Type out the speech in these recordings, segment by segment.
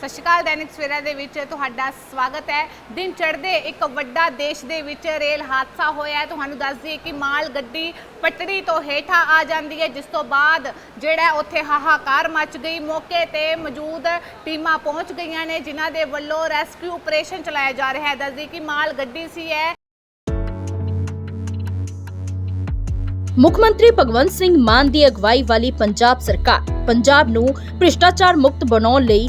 ਸਤਿ ਸ਼੍ਰੀ ਅਕਾਲ, ਦੈਨਿਕ ਸਵੇਰਾ ਦੇ ਵਿੱਚ ਤੁਹਾਡਾ ਸਵਾਗਤ ਹੈ। ਦਿਨ ਚੜ੍ਹਦੇ ਇੱਕ ਵੱਡਾ ਦੇਸ਼ ਦੇ ਵਿੱਚ ਰੇਲ ਹਾਦਸਾ ਹੋਇਆ ਤੁਹਾਨੂੰ ਦੱਸ ਦਈਏ ਕਿ ਮਾਲ ਗੱਡੀ ਪਟੜੀ ਤੋਂ ਹੇਠਾਂ ਆ ਜਾਂਦੀ ਹੈ, ਜਿਸ ਤੋਂ ਬਾਅਦ ਜਿਹੜਾ ਉੱਥੇ ਹਾਹਾਕਾਰ ਮਚ ਗਈ। ਮੌਕੇ ਤੇ ਮੌਜੂਦ ਟੀਮਾਂ ਪਹੁੰਚ ਗਈਆਂ ਨੇ, ਜਿਨ੍ਹਾਂ ਦੇ ਵੱਲੋਂ ਰੈਸਕਿਊ ਆਪਰੇਸ਼ਨ ਚਲਾਇਆ ਜਾ ਰਿਹਾ ਹੈ। ਦੱਸ ਦਈਏ ਕਿ ਮਾਲ ਗੱਡੀ ਸੀ ਹੈ ਮੁੱਖ ਮੰਤਰੀ ਭਗਵੰਤ ਸਿੰਘ ਮਾਨ ਦੀ ਅਗਵਾਈ ਵਾਲੀ ਪੰਜਾਬ ਸਰਕਾਰ ਪੰਜਾਬ ਨੂੰ ਭ੍ਰਿਸ਼ਟਾਚਾਰ ਮੁਕਤ ਬਣਾਉਣ ਲਈ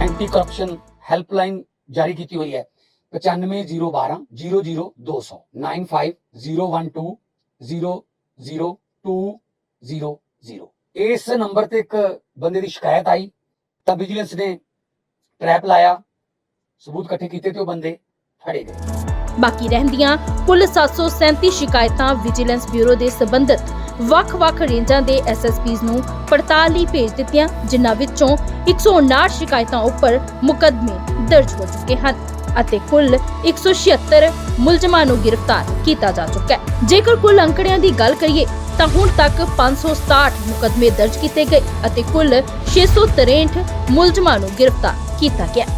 ਐਂਟੀ ਕਰਪਸ਼ਨ ਹੈਲਪਲਾਈਨ ਜਾਰੀ ਕੀਤੀ ਹੋਈ ਹੈ। 95012 00200 9501200200 ਇਸ ਨੰਬਰ ਤੇ ਇੱਕ ਬੰਦੇ ਦੀ ਸ਼ਿਕਾਇਤ ਆਈ, ਤਾਂ ਵਿਜੀਲੈਂਸ ਨੇ ਟਰੈਪ ਲਾਇਆ, ਸਬੂਤ ਇਕੱਠੇ ਕੀਤੇ ਤੇ ਉਹ ਬੰਦੇ ਫੜੇ ਗਏ। ਬਾਕੀ ਰਹਿੰਦੀਆਂ ਕੁੱਲ 737 ਸ਼ਿਕਾਇਤਾਂ ਵਿਜੀਲੈਂਸ ਬਿਊਰੋ ਦੇ ਸਬੰਧਤ। ਵੱਖ-ਵੱਖ ਰੇਂਜਾਂ ਦੇ ਐਸਐਸਪੀਜ਼ ਨੂੰ ਪੜਤਾਲ ਲਈ ਭੇਜ ਦਿੱਤੀਆਂ, ਜਿਨ੍ਹਾਂ ਵਿੱਚੋਂ 159 ਸ਼ਿਕਾਇਤਾਂ ਉੱਪਰ ਮੁਕੱਦਮੇ ਦਰਜ ਹੋ ਚੁੱਕੇ ਹਨ ਅਤੇ ਕੁੱਲ 176 ਮੁਲਜ਼ਮਾਂ ਨੂੰ ਗ੍ਰਿਫਤਾਰ ਕੀਤਾ ਜਾ ਚੁੱਕਾ ਹੈ। ਜੇਕਰ ਕੁੱਲ ਅੰਕੜਿਆਂ ਦੀ ਗੱਲ ਕਰੀਏ, ਤਾਂ ਹੁਣ ਤੱਕ 567 ਮੁਕਦਮੇ ਦਰਜ ਕੀਤੇ ਗਏ ਅਤੇ ਕੁੱਲ 663 ਮੁਲਜ਼ਮਾਂ ਨੂੰ ਗ੍ਰਿਫਤਾਰ ਕੀਤਾ ਗਿਆ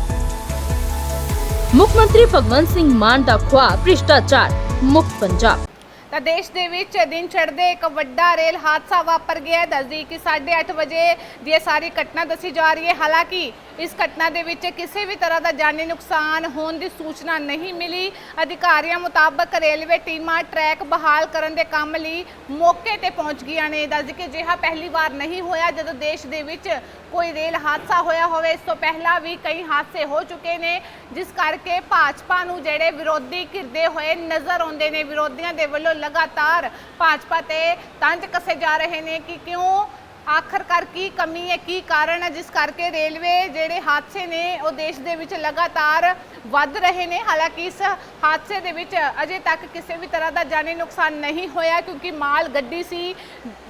ਮੁੱਖ ਮੰਤਰੀ ਭਗਵੰਤ ਸਿੰਘ ਮਾਨ ਦਾ ਖੁਆਬ ਭ੍ਰਿਸ਼ਟਾਚਾਰ ਮੁਕਤ ਪੰਜਾਬ ਤਾਂ ਦੇਸ਼ ਦੇ ਵਿੱਚ ਦਿਨ ਚੜ੍ਹਦੇ ਇੱਕ ਵੱਡਾ ਰੇਲ ਹਾਦਸਾ ਵਾਪਰ ਗਿਆ ਦੱਸਦੀ ਕਿ 8:30 ਵਜੇ ਦੀ ਇਹ ਸਾਰੀ ਘਟਨਾ ਦੱਸੀ ਜਾ ਰਹੀ ਹੈ। ਹਾਲਾਂਕਿ ਇਸ ਘਟਨਾ ਦੇ ਵਿੱਚ ਕਿਸੇ ਵੀ ਤਰ੍ਹਾਂ ਦਾ ਜਾਨੀ ਨੁਕਸਾਨ ਹੋਣ ਦੀ ਸੂਚਨਾ ਨਹੀਂ ਮਿਲੀ। ਅਧਿਕਾਰੀਆਂ ਮੁਤਾਬਕ ਰੇਲਵੇ ਟੀਮਾਂ ਟਰੈਕ ਬਹਾਲ ਕਰਨ ਦੇ ਕੰਮ ਲਈ ਮੌਕੇ ਤੇ ਪਹੁੰਚ ਗਈਆਂ ਨੇ। ਦੱਸਦੀ ਕਿ ਜਿਹਾ ਪਹਿਲੀ ਵਾਰ ਨਹੀਂ ਹੋਇਆ। ਜਦੋਂ ਦੇਸ਼ ਦੇ ਵਿੱਚ ਕੋਈ ਰੇਲ ਹਾਦਸਾ ਹੋਇਆ ਹੋਵੇ, ਇਸ ਤੋਂ ਪਹਿਲਾਂ ਵੀ ਕਈ ਹਾਦਸੇ ਹੋ ਚੁੱਕੇ ਨੇ, ਜਿਸ ਕਰਕੇ ਭਾਜਪਾ ਨੂੰ ਜਿਹੜੇ ਵਿਰੋਧੀ ਘਿਰਦੇ ਹੋਏ ਨਜ਼ਰ ਆਉਂਦੇ ਨੇ, ਵਿਰੋਧੀਆਂ ਦੇ ਵੱਲੋਂ ਲਗਾਤਾਰ ਭਾਜਪਾ ਤੇ ਤੰਜ ਕੱਸੇ ਜਾ ਰਹੇ ਨੇ ਕਿ ਕਿਉਂ ਆਖਰਕਾਰ ਕੀ ਕਮੀ ਹੈ, ਕੀ ਕਾਰਨ ਹੈ? ਜਿਸ ਕਰਕੇ ਰੇਲਵੇ ਜਿਹੜੇ ਹਾਦਸੇ ਨੇ, ਉਹ ਦੇਸ਼ ਦੇ ਵਿੱਚ ਲਗਾਤਾਰ ਵੱਧ ਰਹੇ ਨੇ। ਹਾਲਾਂਕਿ ਇਸ ਹਾਦਸੇ ਦੇ ਵਿੱਚ ਅਜੇ ਤੱਕ ਕਿਸੇ ਵੀ ਤਰ੍ਹਾਂ ਦਾ ਜਾਨੀ ਨੁਕਸਾਨ ਨਹੀਂ ਹੋਇਆ, ਕਿਉਂਕਿ ਮਾਲ ਗੱਡੀ ਸੀ,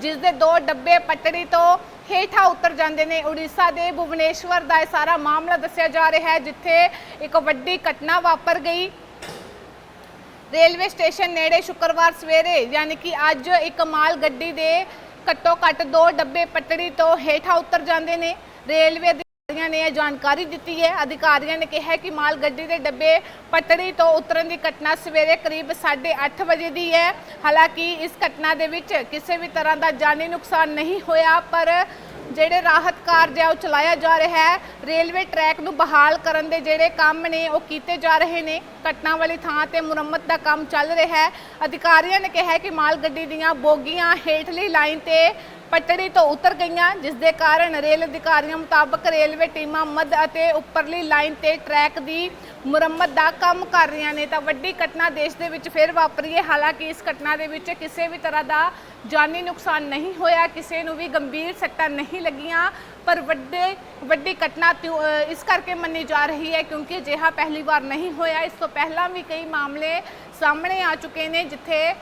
ਜਿਸ ਦੇ ਦੋ ਡੱਬੇ ਪਟੜੀ ਤੋਂ ਹੇਠਾਂ ਉਤਰ ਜਾਂਦੇ ਨੇ। ਉੜੀਸਾ ਦੇ ਭੁਵਨੇਸ਼ਵਰ ਦਾ ਇਹ ਸਾਰਾ ਮਾਮਲਾ ਦੱਸਿਆ ਜਾ ਰਿਹਾ ਹੈ, ਜਿੱਥੇ ਇੱਕ ਵੱਡੀ ਘਟਨਾ ਵਾਪਰ ਗਈ। ਰੇਲਵੇ ਸਟੇਸ਼ਨ ਨੇੜੇ ਸ਼ੁੱਕਰਵਾਰ ਸਵੇਰੇ, ਯਾਨੀ ਕਿ ਅੱਜ ਇੱਕ ਮਾਲ ਗੱਡੀ ਦੇ ਘੱਟੋ ਘੱਟ ਦੋ ਡੱਬੇ ਪਟੜੀ ਤੋਂ ਹੇਠਾਂ ਉਤਰ ਜਾਂਦੇ ਨੇ। ਰੇਲਵੇ ਅਧਿਕਾਰੀਆਂ ਨੇ ਇਹ ਜਾਣਕਾਰੀ ਦਿੱਤੀ ਹੈ। ਅਧਿਕਾਰੀਆਂ ਨੇ ਕਿਹਾ ਕਿ ਮਾਲ ਗੱਡੀ ਦੇ ਡੱਬੇ ਪਟੜੀ ਤੋਂ ਉਤਰਨ ਦੀ ਘਟਨਾ ਸਵੇਰੇ ਕਰੀਬ 8:30 ਵਜੇ ਦੀ ਹੈ। ਹਾਲਾਂਕਿ ਇਸ ਘਟਨਾ ਦੇ ਵਿੱਚ ਕਿਸੇ ਵੀ ਤਰ੍ਹਾਂ ਦਾ ਜਾਨੀ ਨੁਕਸਾਨ ਨਹੀਂ ਹੋਇਆ, ਪਰ ਜਿਹੜੇ ਰਾਹਤ ਕਾਰਜ ਹੈ ਉਹ ਚਲਾਇਆ ਜਾ ਰਿਹਾ ਹੈ। ਰੇਲਵੇ ਟਰੈਕ ਨੂੰ ਬਹਾਲ ਕਰਨ ਦੇ ਜਿਹੜੇ ਕੰਮ ਨੇ, ਉਹ ਕੀਤੇ ਜਾ ਰਹੇ ਨੇ। ਘਟਨਾ ਵਾਲੀ ਥਾਂ ਤੇ ਮੁਰੰਮਤ ਦਾ ਕੰਮ ਚੱਲ ਰਿਹਾ ਹੈ। ਅਧਿਕਾਰੀਆਂ ਨੇ ਕਿਹਾ ਕਿ ਮਾਲ ਗੱਡੀ ਦੀਆਂ ਬੋਗੀਆਂ ਹੇਠਲੀ ਲਾਈਨ ਤੇ ਪਟੜੀ ਤੋਂ ਉਤਰ ਗਈਆਂ, ਜਿਸ ਦੇ ਕਾਰਨ ਰੇਲ ਅਧਿਕਾਰੀਆਂ ਮੁਤਾਬਕ ਰੇਲਵੇ ਟੀਮਾਂ ਮੱਧ ਅਤੇ ਉੱਪਰਲੀ ਲਾਈਨ ਤੇ ਟਰੈਕ ਦੀ ਮੁਰੰਮਤ ਦਾ ਕੰਮ ਕਰ ਰਹੀਆਂ ਨੇ। ਤਾਂ ਵੱਡੀ ਘਟਨਾ ਦੇਸ਼ ਦੇ ਵਿੱਚ ਫਿਰ ਵਾਪਰੀ ਹੈ। ਹਾਲਾਂਕਿ ਇਸ ਘਟਨਾ ਦੇ ਵਿੱਚ ਕਿਸੇ ਵੀ ਤਰ੍ਹਾਂ ਦਾ ਜਾਨੀ ਨੁਕਸਾਨ ਨਹੀਂ ਹੋਇਆ, ਕਿਸੇ ਨੂੰ ਵੀ ਗੰਭੀਰ ਸੱਟਾਂ ਨਹੀਂ ਲੱਗੀਆਂ, ਪਰ ਵੱਡੇ, ਵੱਡੀ ਘਟਨਾ ਤਿਉ- ਇਸ ਕਰਕੇ ਮੰਨੀ ਜਾ ਰਹੀ ਹੈ ਕਿਉਂਕਿ ਅਜਿਹਾ ਪਹਿਲੀ ਵਾਰ ਨਹੀਂ ਹੋਇਆ। ਇਸ ਤੋਂ ਪਹਿਲਾਂ ਵੀ ਕਈ ਮਾਮਲੇ ਸਾਹਮਣੇ ਆ ਚੁੱਕੇ ਨੇ, ਜਿੱਥੇ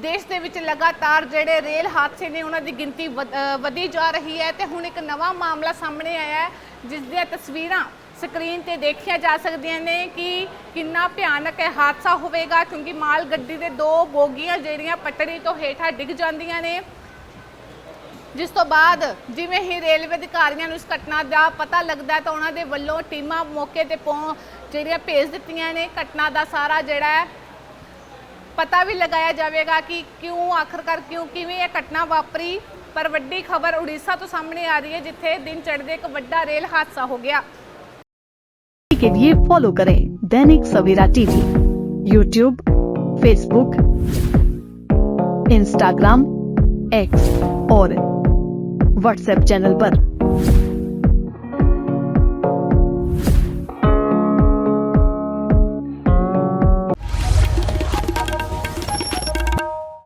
ਦੇਸ਼ ਦੇ ਵਿੱਚ ਲਗਾਤਾਰ ਜਿਹੜੇ ਰੇਲ ਹਾਦਸੇ ਨੇ, ਉਹਨਾਂ ਦੀ ਗਿਣਤੀ ਵਧ- ਵਧੀ ਜਾ ਰਹੀ ਹੈ ਤੇ ਹੁਣ ਇੱਕ ਨਵਾਂ ਮਾਮਲਾ ਸਾਹਮਣੇ ਆਇਆ ਹੈ, ਜਿਸ ਦੀਆਂ ਤਸਵੀਰਾਂ ਸਕਰੀਨ ਤੇ ਦੇਖੀਆਂ ਜਾ ਸਕਦੀਆਂ ਨੇ ਕਿ ਕਿੰਨਾ ਭਿਆਨਕ ਇਹ ਹਾਦਸਾ ਹੋਵੇਗਾ, ਕਿਉਂਕਿ ਮਾਲ ਗੱਡੀ ਦੇ ਦੋ ਬੋਗੀਆਂ ਜਿਹੜੀਆਂ ਪਟੜੀ ਤੋਂ ਹੇਠਾਂ ਡਿੱਗ ਜਾਂਦੀਆਂ ਨੇ। ਜਿਸ ਤੋਂ ਬਾਅਦ ਜਿਵੇਂ ਹੀ ਰੇਲਵੇ ਅਧਿਕਾਰੀਆਂ ਨੂੰ ਇਸ ਘਟਨਾ ਦਾ ਪਤਾ ਲੱਗਦਾ ਤਾਂ ਉਹਨਾਂ ਦੇ ਵੱਲੋਂ ਟੀਮਾਂ ਮੌਕੇ ਤੇ ਪਹੁੰਚ ਜਿਹੜੀਆਂ ਭੇਜ ਦਿੱਤੀਆਂ ਨੇ, ਘਟਨਾ ਦਾ ਸਾਰਾ ਜਿਹੜਾ ਪਤਾ ਵੀ ਲਗਾਇਆ ਜਾਵੇਗਾ ਕਿ ਕਿਉਂ ਆਖਰਕਾਰ ਕਿਉਂ ਕਿਵੇਂ ਇਹ ਘਟਨਾ ਵਾਪਰੀ ਪਰ ਵੱਡੀ ਖਬਰ ਉੜੀਸਾ ਤੋਂ ਸਾਹਮਣੇ ਆ ਰਹੀ ਹੈ ਜਿੱਥੇ ਦਿਨ ਚੜ੍ਹਦੇ ਇੱਕ ਵੱਡਾ ਰੇਲ ਹਾਦਸਾ ਹੋ ਗਿਆ के लिए फॉलो करें Dainik Savera TV YouTube Facebook Instagram X और व्हाट्सएप चैनल पर।